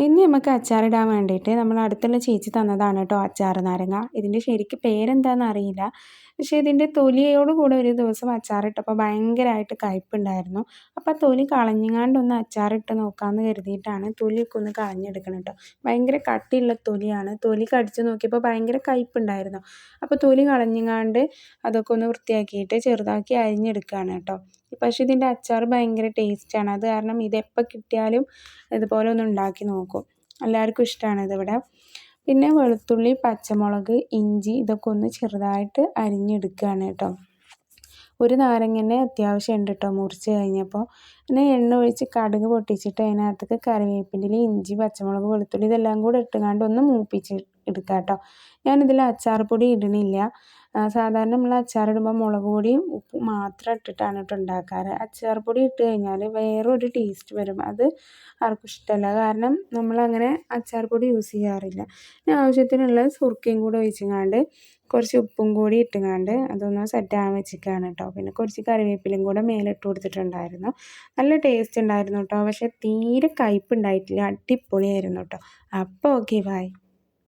ഇനി നമുക്ക് അച്ചാറിടാൻ വേണ്ടിയിട്ട് നമ്മൾ അടുത്തുള്ള ചേച്ചി തന്നതാണ് കേട്ടോ അച്ചാർ നാരങ്ങ. ഇതിന്റെ ശരിക്ക് പേരെന്താണെന്ന് അറിയില്ല. പക്ഷേ ഇതിന്റെ തൊലിയോട് കൂടെ ഒരു ദിവസം അച്ചാറിട്ടപ്പോൾ ഭയങ്കരമായിട്ട് കയ്പ്പുണ്ടായിരുന്നു. അപ്പോൾ തൊലി കളഞ്ഞങ്ങാണ്ടൊന്ന് അച്ചാറിട്ട് നോക്കാമെന്ന് കരുതിയിട്ടാണ് തൊലിയൊക്കെ ഒന്ന് കളഞ്ഞെടുക്കണം കേട്ടോ. ഭയങ്കര കട്ടിയുള്ള തൊലിയാണ്. തൊലി കടിച്ചു നോക്കിയപ്പോൾ ഭയങ്കര കയ്പ്പുണ്ടായിരുന്നു. അപ്പോൾ തൊലി കളഞ്ഞങ്ങാണ്ട് അതൊക്കെ ഒന്ന് വൃത്തിയാക്കിയിട്ട് ചെറുതാക്കി അരിഞ്ഞെടുക്കുകയാണ് കേട്ടോ. പക്ഷേ ഇതിന്റെ അച്ചാർ ഭയങ്കര ടേസ്റ്റാണ്. അത് കാരണം ഇതെപ്പോൾ കിട്ടിയാലും ഇതുപോലെ ഒന്ന് ഉണ്ടാക്കി നോക്കും. എല്ലാവർക്കും ഇഷ്ടമാണ് ഇതിവിടെ. പിന്നെ വെളുത്തുള്ളി പച്ചമുളക് ഇഞ്ചി ഇതൊക്കെ ഒന്ന് ചെറുതായിട്ട് അരിഞ്ഞെടുക്കുകയാണ് കേട്ടോ. ഒരു നാരങ്ങനെ അത്യാവശ്യം ഉണ്ട് കേട്ടോ മുറിച്ച് കഴിഞ്ഞപ്പോൾ. പിന്നെ എണ്ണ ഒഴിച്ച് കടുക് പൊട്ടിച്ചിട്ട് അതിനകത്തേക്ക് കറിവേപ്പിന്റെ ഇഞ്ചി പച്ചമുളക് വെളുത്തുള്ളി ഇതെല്ലാം കൂടെ ഇട്ടുകൊണ്ട് ഒന്ന് മൂപ്പിച്ച് എടുക്കാം കേട്ടോ. ഞാനിതിൽ അച്ചാർ പൊടി ഇടണില്ല സാധാരണ നമ്മൾ അച്ചാറിടുമ്പോൾ മുളക് പൊടിയും ഉപ്പും മാത്രം ഇട്ടിട്ടാണ് കേട്ടോ ഉണ്ടാക്കാറ്. അച്ചാർ പൊടി ഇട്ട് കഴിഞ്ഞാൽ വേറൊരു ടേസ്റ്റ് വരും. അത് ആർക്കും ഇഷ്ടമല്ല കാരണം നമ്മളങ്ങനെ അച്ചാർ പൊടി യൂസ് ചെയ്യാറില്ല. ആവശ്യത്തിനുള്ള സുർക്കയും കൂടെ ഒഴിച്ചങ്ങാണ്ട് കുറച്ച് ഉപ്പും കൂടി ഇട്ടുങ്ങാണ്ട് അതൊന്ന് സെറ്റാകാൻ വെച്ചിരിക്കുകയാണ് കേട്ടോ. പിന്നെ കുറച്ച് കറിവേപ്പിലയും കൂടെ മേലിട്ട് കൊടുത്തിട്ടുണ്ടായിരുന്നു. നല്ല ടേസ്റ്റ് ഉണ്ടായിരുന്നു കേട്ടോ. പക്ഷേ തീരെ കയ്പ്പ് ഉണ്ടായിട്ടില്ല. അടിപൊളിയായിരുന്നു കേട്ടോ. അപ്പോൾ ഓക്കെ ബൈ